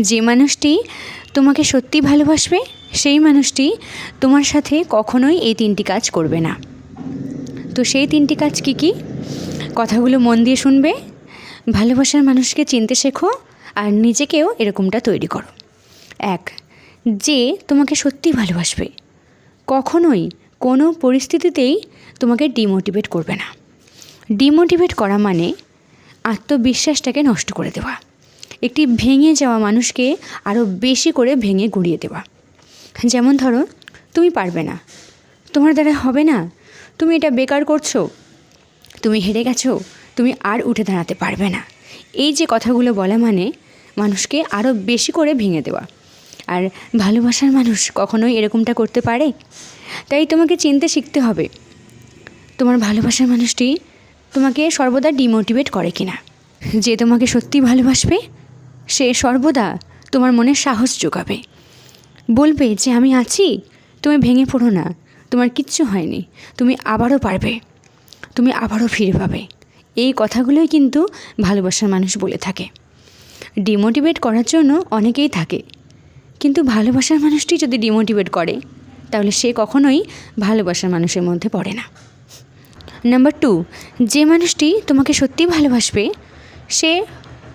যে মানুষটি তোমাকে সত্যি ভালোবাসবে, সেই মানুষটি তোমার সাথে কখনোই এই তিনটি কাজ করবে না। তো সেই তিনটি কাজ কী কী? কথাগুলো মন দিয়ে শুনবে, ভালোবাসার মানুষকে চিনতে শেখো, আর নিজেকেও এরকমটা তৈরি করো। এক, যে তোমাকে সত্যি ভালোবাসবে, কখনোই কোনো পরিস্থিতিতেই তোমাকে ডিমোটিভেট করবে না। ডিমোটিভেট করা মানে আত্মবিশ্বাসটাকে নষ্ট করে দেওয়া। একটি ভেঙে যাওয়া মানুষকে আরও বেশি করে ভেঙে গুঁড়িয়ে দেওয়া। যেমন ধরো, তুমি পারবে না। তোমার দ্বারা হবে না। তুমি এটা বেকার করছ। তুমি হেরে গেছো। তুমি আর উঠে দাঁড়াতে পারবে না। এই যে কথাগুলো বলা মানে মানুষকে আরও বেশি করে ভেঙে দেওয়া। আর ভালোবাসার মানুষ কখনোই এরকমটা করতে পারে? তাই তোমাকে চিনতে শিখতে হবে। তোমার ভালোবাসার মানুষটি তোমাকে সর্বদা ডিমোটিভেট করে কিনা? যে তোমাকে সত্যি ভালোবাসবে সে সর্বদা তোমার মনে সাহস যোগাবে। বলবে যে, আমি আছি, তুমি ভেঙে পড়ো না, তোমার কিচ্ছু হয়নি, তুমি আবারও পারবে, তুমি আবারও ফিরে পাবে। এই কথাগুলোই কিন্তু ভালোবাসার মানুষ বলে থাকে। ডিমোটিভেট করার জন্য অনেকেই থাকে, কিন্তু ভালোবাসার মানুষটি যদি ডিমোটিভেট করে, তাহলে সে কখনোই ভালোবাসার মানুষের মধ্যে পড়ে না। নাম্বার টু, যে মানুষটি তোমাকে সত্যি ভালোবাসবে, সে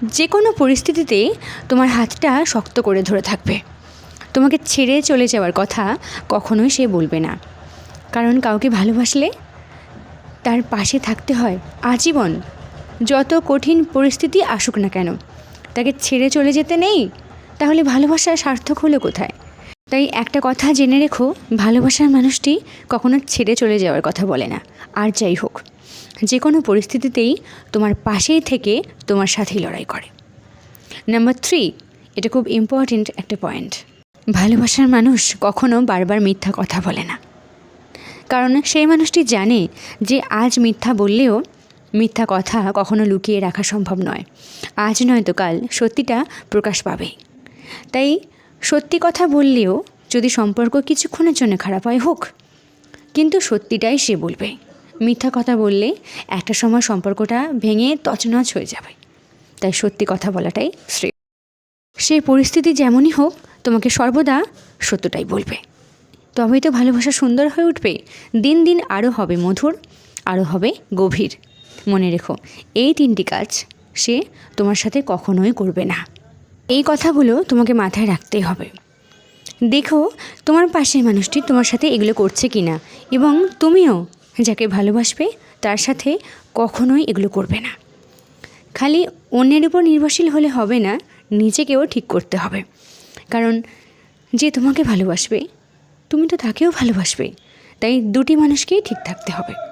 যে কোনো পরিস্থিতিতে তোমার হাতটা শক্ত করে ধরে থাকবে। তোমাকে ছেড়ে চলে যাওয়ার কথা কখনোই সে বলবে না। কারণ কাউকে ভালোবাসলে তার পাশে থাকতে হয়। আজীবন যত কঠিন পরিস্থিতি আসুক না কেন, তাকে ছেড়ে চলে যেতে নেই। তাহলে ভালোবাসা সার্থক হলো কোথায়? তাই একটা কথা জেনে রেখো, ভালোবাসার মানুষটি কখনো ছেড়ে চলে যাওয়ার কথা বলে না। আর যাই হোক। যে কোনো পরিস্থিতিতেই তোমার পাশেই থেকে তোমার সাথেই লড়াই করে। নাম্বার থ্রি এটা খুব ইম্পর্ট্যান্ট একটা পয়েন্ট ভালোবাসার মানুষ কখনো বারবার মিথ্যা কথা বলে না। কারণ সেই মানুষটি জানে যে আজ মিথ্যা বললেও মিথ্যা কথা কখনো লুকিয়ে রাখা সম্ভব নয়। আজ নয়তো কাল সত্যিটা প্রকাশ পাবে। তাই সত্যি কথা বললেও যদি সম্পর্ক কিছুক্ষণের জন্য খারাপ হয়, হোক। কিন্তু সত্যিটাই সে বলবে। মিথ্যা কথা বললে একটা সময় সম্পর্কটা ভেঙে তছনছ হয়ে যাবে। তাই সত্যি কথা বলাটাই শ্রেয়। সেই পরিস্থিতি যেমনই হোক, তোমাকে সর্বদা সত্যটাই বলবে। তবেই তো ভালোবাসা সুন্দর হয়ে উঠবে। দিন দিন আরও হবে মধুর আরও হবে গভীর। মনে রেখো, এই তিনটি কাজ সে তোমার সাথে কখনোই করবে না। এই কথাগুলো তোমাকে মাথায় রাখতেই হবে। দেখো, তোমার পাশের মানুষটি তোমার সাথে এগুলো করছে কি না এবং তুমিও যাকে ভালোবাসবে, তার সাথে কখনোই এগুলো করবে না। খালি অন্যের উপর নির্ভরশীল হলে হবে না, নিজেকেও ঠিক করতে হবে। কারণ যে তোমাকে ভালোবাসবে, তুমি তো তাকেও ভালোবাসবে। তাই দুটি মানুষকেই ঠিক থাকতে হবে।